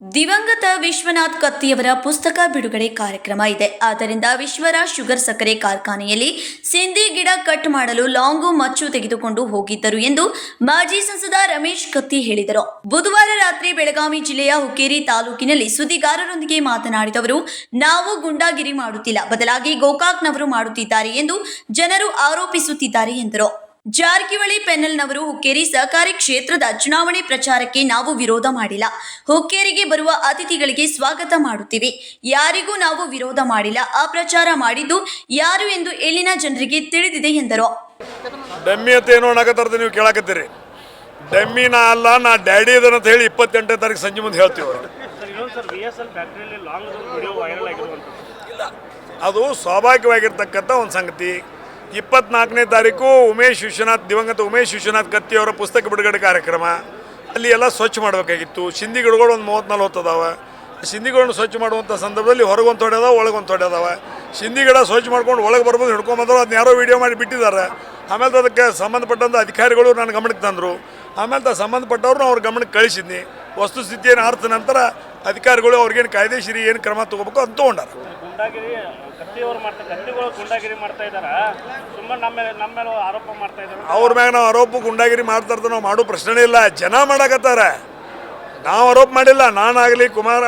ದಿವಂಗತ ವಿಶ್ವನಾಥ್ ಕತ್ತಿಯವರ ಪುಸ್ತಕ ಬಿಡುಗಡೆ ಕಾರ್ಯಕ್ರಮ ಇದೆ. ಆದ್ದರಿಂದ ವಿಶ್ವರ ಶುಗರ್ ಸಕ್ಕರೆ ಕಾರ್ಖಾನೆಯಲ್ಲಿ ಸಿಂಧಿ ಗಿಡ ಕಟ್ ಮಾಡಲು ಲಾಂಗು ಮಚ್ಚು ತೆಗೆದುಕೊಂಡು ಹೋಗಿದ್ದರು ಎಂದು ಮಾಜಿ ಸಂಸದ ರಮೇಶ್ ಕತ್ತಿ ಹೇಳಿದರು. ಬುಧವಾರ ರಾತ್ರಿ ಬೆಳಗಾವಿ ಜಿಲ್ಲೆಯ ಹುಕ್ಕೇರಿ ತಾಲೂಕಿನಲ್ಲಿ ಸುದ್ದಿಗಾರರೊಂದಿಗೆ ಮಾತನಾಡಿದವರು ನಾವು ಗುಂಡಾಗಿರಿ ಮಾಡುತ್ತಿಲ್ಲ, ಬದಲಾಗಿ ಗೋಕಾಕ್ನವರು ಮಾಡುತ್ತಿದ್ದಾರೆ ಎಂದು ಜನರು ಆರೋಪಿಸುತ್ತಿದ್ದಾರೆ ಎಂದರು. ಜಾರಕಿಹೊಳಿ ಪೆನಲ್ನವರು ಹುಕ್ಕೇರಿ ಸಹಕಾರಿ ಕ್ಷೇತ್ರದ ಚುನಾವಣೆ ಪ್ರಚಾರಕ್ಕೆ ನಾವು ವಿರೋಧ ಮಾಡಿಲ್ಲ. ಹುಕ್ಕೇರಿಗೆ ಬರುವ ಅತಿಥಿಗಳಿಗೆ ಸ್ವಾಗತ ಮಾಡುತ್ತೀವಿ. ಯಾರಿಗೂ ನಾವು ವಿರೋಧ ಮಾಡಿಲ್ಲ. ಆ ಪ್ರಚಾರ ಮಾಡಿದ್ದು ಯಾರು ಎಂದು ಇಲ್ಲಿನ ಜನರಿಗೆ ತಿಳಿದಿದೆ ಎಂದರು. ಡಮ್ಮಿ ಏನೋ ಅನ್ನಕತ್ತಾರ್ದು ನೀವು ಕೇಳಕತ್ತೀರಿ. ಡಮ್ಮಿ ನಾ ಅಲ್ಲ, ನಾ ಡ್ಯಾಡಿ ಅಂತ ಹೇಳಿ ಇಪ್ಪತ್ತೆಂಟನೇ ತಾರೀಕು ಸಂಜೆ ಮುಂದೆ ಹೇಳ್ತೀವಿ ಅದು ಸ್ವಾಭಾವಿಕವಾಗಿರ್ತಕ್ಕಂಥ ಒಂದು ಸಂಗತಿ. ಇಪ್ಪತ್ನಾಲ್ಕನೇ ತಾರೀಕು ಉಮೇಶ್ ವಿಶ್ವನಾಥ್, ದಿವಂಗತ ಉಮೇಶ್ ವಿಶ್ವನಾಥ್ ಕತ್ತಿ ಅವರ ಪುಸ್ತಕ ಬಿಡುಗಡೆ ಕಾರ್ಯಕ್ರಮ. ಅಲ್ಲಿ ಎಲ್ಲ ಸ್ವಚ್ಛ ಮಾಡಬೇಕಾಗಿತ್ತು. ಸಿಂಧಿ ಗಿಡಗಳು ಒಂದು ಮೂವತ್ತು ನಲ್ವತ್ತು ಅದಾವ. ಸಿಂಧಿಗಳನ್ನು ಸ್ವಚ್ಛ ಮಾಡುವಂಥ ಸಂದರ್ಭದಲ್ಲಿ ಹೊರಗೊಂದು ತೊಡೆ ಅದಾವ, ಒಳಗೊಂದು ತೊಡೆ ಅದಾವ. ಸಿಂಧಿ ಗಿಡ ಸ್ವಚ್ಛ ಮಾಡ್ಕೊಂಡು ಒಳಗೆ ಬರ್ಬೋದು ಹಿಡ್ಕೊಂಬಂದ್ರೆ ಅದನ್ನ ಯಾರೋ ವಿಡಿಯೋ ಮಾಡಿ ಬಿಟ್ಟಿದ್ದಾರೆ. ಆಮೇಲೆ ಅದಕ್ಕೆ ಸಂಬಂಧಪಟ್ಟಂಥ ಅಧಿಕಾರಿಗಳು ನನ್ನ ಗಮನಕ್ಕೆ ತಂದರು. ಆಮೇಲೆ ಸಂಬಂಧಪಟ್ಟವ್ರನ್ನ ಅವ್ರ ಗಮನಕ್ಕೆ ಕಳಿಸಿದ್ನಿ. ವಸ್ತುಸ್ಥಿತಿಯನ್ನು ಅರ್ಥ ನಂತರ ಅಧಿಕಾರಿಗಳು ಅವ್ರಿಗೇನು ಕಾಯ್ದೆಶೀರಿ ಏನು ಕ್ರಮ ತಗೋಬೇಕು ಅಂತ ತೊಗೊಂಡಾರ. ಗುಂಡಾಗಿರಿ ಕತ್ತಿಯವರು ಮಾಡ್ತಾ ಕತ್ತಿಗಳು ಗುಂಡಾಗಿರಿ ಮಾಡ್ತಾ ಸುಮ್ಮನೆ ನಮ್ಮ ನಮ್ಮ ಮೇಲೆ ಆರೋಪ ಮಾಡ್ತಾ ಇದ್ದಾರೆ? ಅವ್ರ ಮ್ಯಾಗ ನಾವು ಆರೋಪ ಗುಂಡಾಗಿರಿ ಮಾಡ್ತಾ ನಾವು ಮಾಡೋ ಪ್ರಶ್ನೆ ಇಲ್ಲ. ಜನ ಮಾಡಕತ್ತಾರ. ನಾವು ಆರೋಪ ಮಾಡಿಲ್ಲ. ನಾನಾಗಲಿ ಕುಮಾರ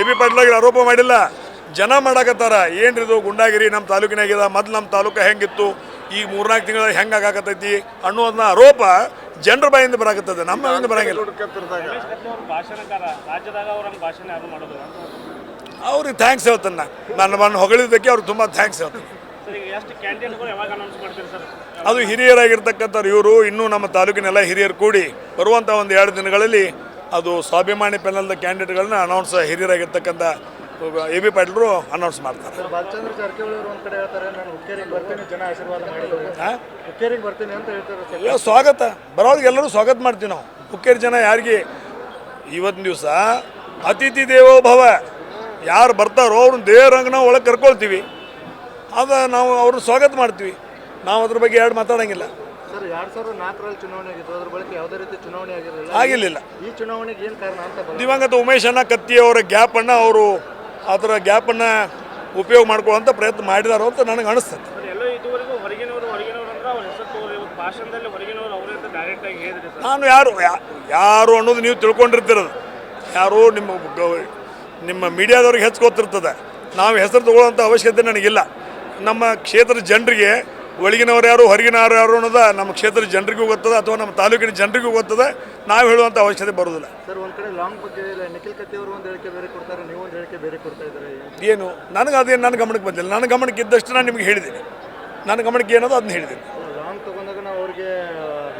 ಎ ಬಿ ಪಾಟೀಲಾಗಲಿ ಆರೋಪ ಮಾಡಿಲ್ಲ. ಜನ ಮಾಡಕತ್ತಾರ. ಏನ್ರಿದು ಗುಂಡಾಗಿರಿ? ನಮ್ಮ ತಾಲೂಕಿನಾಗಿದೆ ಮೊದ್ಲು ನಮ್ಮ ತಾಲೂಕು ಹೆಂಗಿತ್ತು? ಈಗ ಮೂರ್ನಾಲ್ಕು ತಿಂಗಳ ಹೆಂಗೆ ಆಗಾಕತ್ತೈತಿ ಅನ್ನೋದನ್ನ ಆರೋಪ ಜನರ ಬಾಯಿಂದ ಬರಾಕತ್ತದ ನಮ್ಮ ಬಾಯಿಂದ ಬರಂಗಿಲ್ಲ. ಅವ್ರಂಗೆ ಥ್ಯಾಂಕ್ಸ್ ಹೇಳ್ತನ್ನ. ನನ್ನ ಮನ್ನ ಹೊಗಳಿದ್ದಕ್ಕೆ ಅವ್ರಿಗೆ ತುಂಬ ಥ್ಯಾಂಕ್ಸ್ ಹೇಳ್ತಾನೆ. ಸರ್ ಈಗ ಎಷ್ಟು ಕ್ಯಾಂಡಿಡೇಟ್ಗಳು ಯಾವಾಗ ಅನೌನ್ಸ್ ಮಾಡ್ತೀರಿ ಸರ್? ಅದು ಹಿರಿಯರಾಗಿರ್ತಕ್ಕಂಥವ್ರು ಇವರು ಇನ್ನೂ ನಮ್ಮ ತಾಲೂಕಿನೆಲ್ಲ ಹಿರಿಯರು ಕೂಡಿ ಬರುವಂಥ ಒಂದು ಎರಡು ದಿನಗಳಲ್ಲಿ ಅದು ಸ್ವಾಭಿಮಾನಿ ಪೆನಲ್ದ ಕ್ಯಾಂಡಿಡೇಟ್ಗಳನ್ನ ಅನೌನ್ಸ್ ಹಿರಿಯರಾಗಿರ್ತಕ್ಕಂಥ ಎ ಬಿ ಪಾಟೀಲರು ಅನೌನ್ಸ್ ಮಾಡ್ತಾರೆ. ಬಾಲಚಂದ್ರ ಜಾರಕಿಹೊಳಿ ಅವರು ಒಂದ್ ಕಡೆ ಹೇಳ್ತಾರೆ ನಾನು ಹುಕ್ಕೇರಿಗೆ ಬರ್ತೀನಿ ಜನ ಆಶೀರ್ವಾದ ಮಾಡಿದ್ರು? ಹುಕ್ಕೇರಿಗೆ ಬರ್ತೀನಿ ಅಂತ ಹೇಳ್ತಾರೆ ಇಲ್ಲ, ಸ್ವಾಗತ. ಬರೋರಿಗೆ ಎಲ್ಲರೂ ಸ್ವಾಗತ ಮಾಡ್ತೀವಿ ನಾವು. ಹುಕ್ಕೇರಿ ಜನ ಯಾರಿಗೆ? ಇವತ್ತಿನ ದಿವಸ ಅತಿಥಿ ದೇವೋ ಭವ ಯಾರು ಬರ್ತಾರೋ ಅವ್ರನ್ನ ದೇವರಂಗೆ ನಾವು ಒಳಗೆ ಕರ್ಕೊಳ್ತೀವಿ. ಅದ ನಾವು ಅವ್ರನ್ನ ಸ್ವಾಗತ ಮಾಡ್ತೀವಿ. ನಾವು ಅದ್ರ ಬಗ್ಗೆ ಎರಡು ಮಾತಾಡೋಂಗಿಲ್ಲ. ಸರ್ ಎರಡ್ ಸಾವಿರದ ನಾಲ್ಕರಲ್ಲಿ ಚುನಾವಣೆ ಆಗಿತ್ತು. ಅದ್ರ ಬಳಿಕ ಯಾವುದೇ ರೀತಿ ಚುನಾವಣೆ ಆಗಿರಲಿಲ್ಲ. ಆಗಿರಲಿಲ್ಲ. ಈ ಚುನಾವಣೆಗೆ ಏನು ಕಾರಣ ಅಂತ ದಿವಂಗತ ದಿವಂಗತ ಅಣ್ಣ ಕತ್ತಿ ಅವರ ಗ್ಯಾಪನ್ನು ಅವರು ಅದರ ಗ್ಯಾಪನ್ನು ಉಪಯೋಗ ಮಾಡ್ಕೊಳ್ಳೋಂಥ ಪ್ರಯತ್ನ ಮಾಡಿದಾರೋ ಅಂತ ನನಗೆ ಅನಿಸ್ತದೆ. ನಾನು ಯಾರು ಯಾರು ಅನ್ನೋದು ನೀವು ತಿಳ್ಕೊಂಡಿರ್ತಿರೋದು. ಯಾರು ನಿಮ್ಮ ನಿಮ್ಮ ಮೀಡಿಯಾದವ್ರಿಗೆ ಹೆಚ್ಚು ಗೊತ್ತಿರ್ತದೆ ನಾವು ಹೆಸರು ತಗೊಳ್ಳೋಂಥ ಅವಶ್ಯಕತೆ ನನಗಿಲ್ಲ. ನಮ್ಮ ಕ್ಷೇತ್ರದ ಜನರಿಗೆ ಒಳಗಿನವ್ರು ಯಾರು ಹೊರಗಿನವ್ರು ಯಾರು ಅನ್ನೋದ ನಮ್ಮ ಕ್ಷೇತ್ರದ ಜನರಿಗೂ ಗೊತ್ತದೆ ಅಥವಾ ನಮ್ಮ ತಾಲೂಕಿನ ಜನರಿಗೂ ಗೊತ್ತದೆ. ನಾವು ಹೇಳುವಂಥ ಅವಶ್ಯಕತೆ ಬರೋದಿಲ್ಲ ಸರ್ ಒಂದು ಕಡೆ ಲಾಂಗ್ ಬಗ್ಗೆ ನಿಖಿಲ್ ಕತ್ತಿಯವರು ಒಂದು ಹೇಳಿಕೆ ಬೇರೆ ಕೊಡ್ತಾರೆ ನೀವು ಒಂದು ಹೇಳಿಕೆ ಬೇರೆ ಕೊಡ್ತಾ ಇದ್ದಾರೆ ಏನು? ನನಗೆ ಅದೇನು ನನ್ನ ಗಮನಕ್ಕೆ ಬಂದಿಲ್ಲ. ನನ್ನ ಗಮನಕ್ಕೆ ಇದ್ದಷ್ಟು ನಾನು ನಿಮಗೆ ಹೇಳಿದ್ದೀನಿ. ನನ್ನ ಗಮನಕ್ಕೆ ಏನೋದು ಅದನ್ನ ಹೇಳಿದ್ದೀನಿ. ಲಾಂಗ್ ತಗೊಂಡಾಗ ನಾವು ಅವ್ರಿಗೆ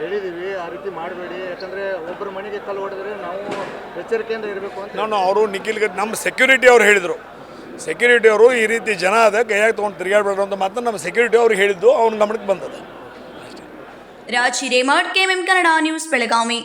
ಹೇಳಿದ್ದೀವಿ ಆ ರೀತಿ ಮಾಡಬೇಡಿ. ಯಾಕಂದ್ರೆ ಒಬ್ಬರ ಮನೆಗೆ ಕಲ್ಲು ಹೊಡೆದ್ರೆ ನಾವು ಎಚ್ಚರಿಕೆಯಿಂದ ಇರಬೇಕು ಅಂತ ನಾನು ಅವರು ನಿಖಿಲ್ ನಮ್ಮ ಸೆಕ್ಯೂರಿಟಿ ಅವ್ರು ಹೇಳಿದರು. ಸೆಕ್ಯೂರಿಟಿ ಅವರು ಈ ರೀತಿ ಜನ ಅದ, ಕೈಯಾಗಿ ತೊಗೊಂಡು ತಿರುಗಾಡ್ಬೇಡ್ರು ಅಂತ ಮಾತ್ರ ನಮ್ಮ ಸೆಕ್ಯೂರಿಟಿ ಅವ್ರು ಹೇಳಿದ್ದು, ಅವ್ನ ಗಮನಕ್ಕೆ ಬಂದದ. Raj Hiremath KMM Kannada news Belagavi.